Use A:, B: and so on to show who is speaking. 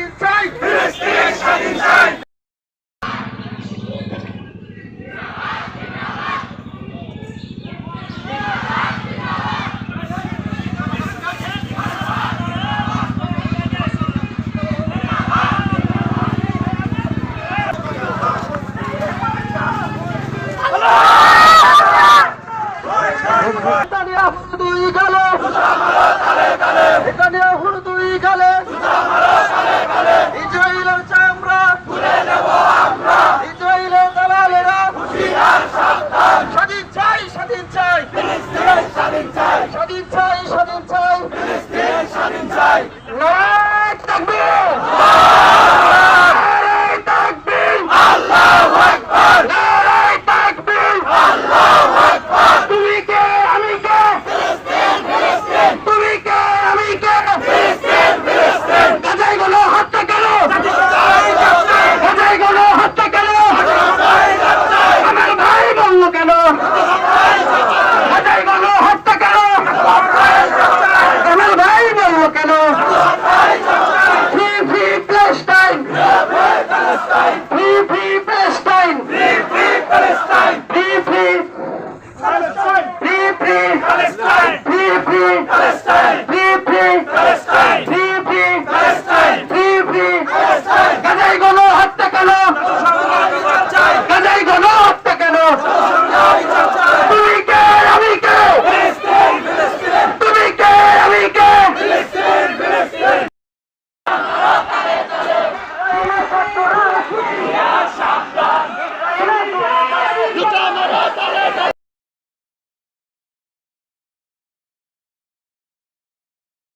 A: স্বাধীন চাই ফিলিস্তিনের স্বাধীন চাই এখানে হলুদ schon im Teil. Philistinnen schon im Teil. Palestine! Palestine!